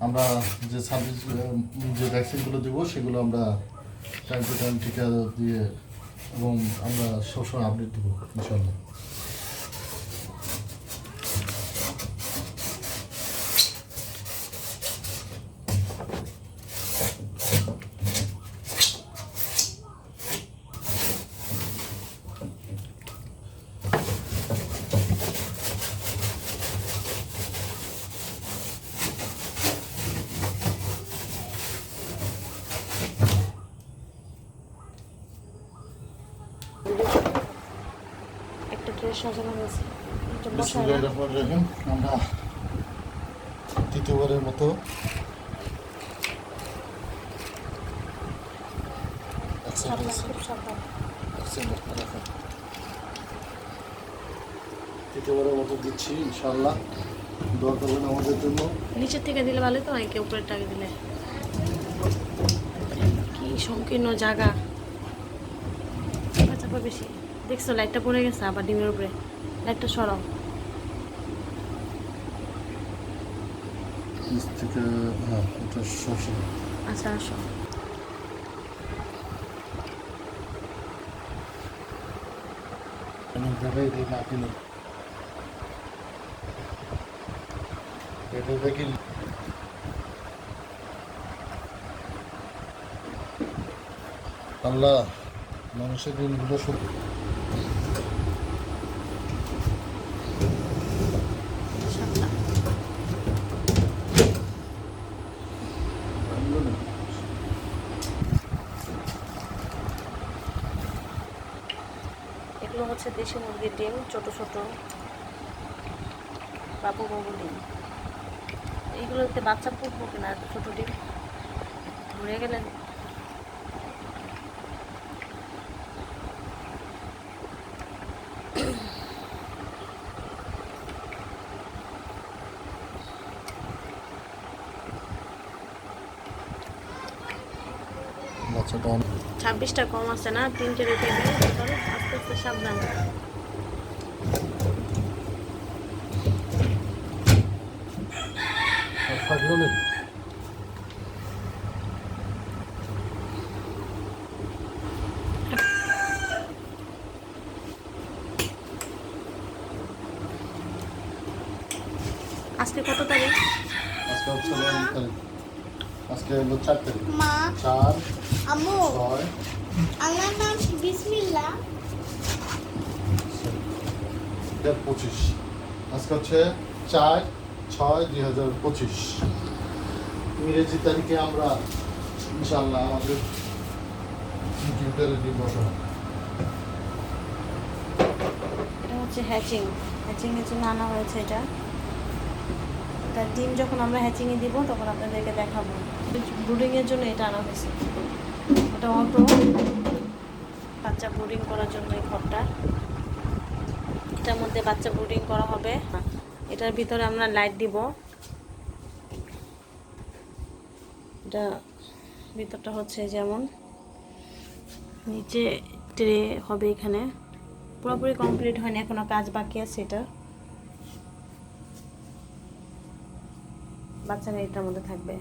আমরা যে সার্ভিস যে ভ্যাকসিনগুলো দেবো, সেগুলো আমরা টাইম টু টাইম টিকা দিয়ে এবং আমরা সবসময় আপডেট দেবো ইনশাল্লাহ একটা সাজানো হয়েছে আমরা তৃতীয়বারের মতো তৃতীয়বারের মতো দিচ্ছি ইনশাল্লাহ দোয়া করবেন আমাদের জন্য। নিচের থেকে দিলে ভালো তো অনেকে উপরের টাকা দিলে? কি সংকীর্ণ জায়গা। বেশি। দেখছ লাইটটা পড়ে গেছে আবার ডিমের উপরে। লাইটটা সরাও। হ্যাঁ আচ্ছা আসো। অনেক না এটা দেখি আল্লাহ মানুষের দিনগুলো সব সাবধান এগুলো হচ্ছে দেশি মুরগির ডিম, ছোট ছোট। বাবু বাবু ডিম। এইগুলোতে বাচ্চা ফুটবো কিনা, ছোট ডিম? ঘুরে গেলেন। বাচ্চাটা অনেক। ছাব্বিশটা কম আছে না? তিনটে রেখে দিই আস্তে আস্তে সাবধান। আজকে কত তারিখ? আজকে হচ্ছে তারিখ। আজকে হলো চার তারিখ। মা চার আম্মু ছয়। আমার নাম বিসমিল্লাহ। হাজার পঁচিশ। আজকে হচ্ছে চার ছয় দুই হাজার পঁচিশ। ইংরেজি তারিখে আমরা ইনশাল্লাহ আমাদের ইনকিউটারে ডিম বসানো এটা হচ্ছে হ্যাচিং হ্যাচিংয়ের জন্য আনা হয়েছে এটা। এটা ডিম যখন আমরা হ্যাচিংয়ে দিব, তখন আপনাদেরকে দেখাবো। ব্রুডিংয়ের জন্য এটা আনা হয়েছে। এটা অটো বাচ্চা ব্রুডিং করার জন্য এই ঘরটা এটার মধ্যে বাচ্চা ব্রুডিং করা হবে। এটার ভিতরে আমরা লাইট দিব। এটা ভিতরটা হচ্ছে যেমন। নিচে ট্রে হবে এখানে। পুরোপুরি কমপ্লিট হয়নি, এখনও কাজ বাকি আছে এটা। বাচ্চারা এটার মধ্যে থাকবে।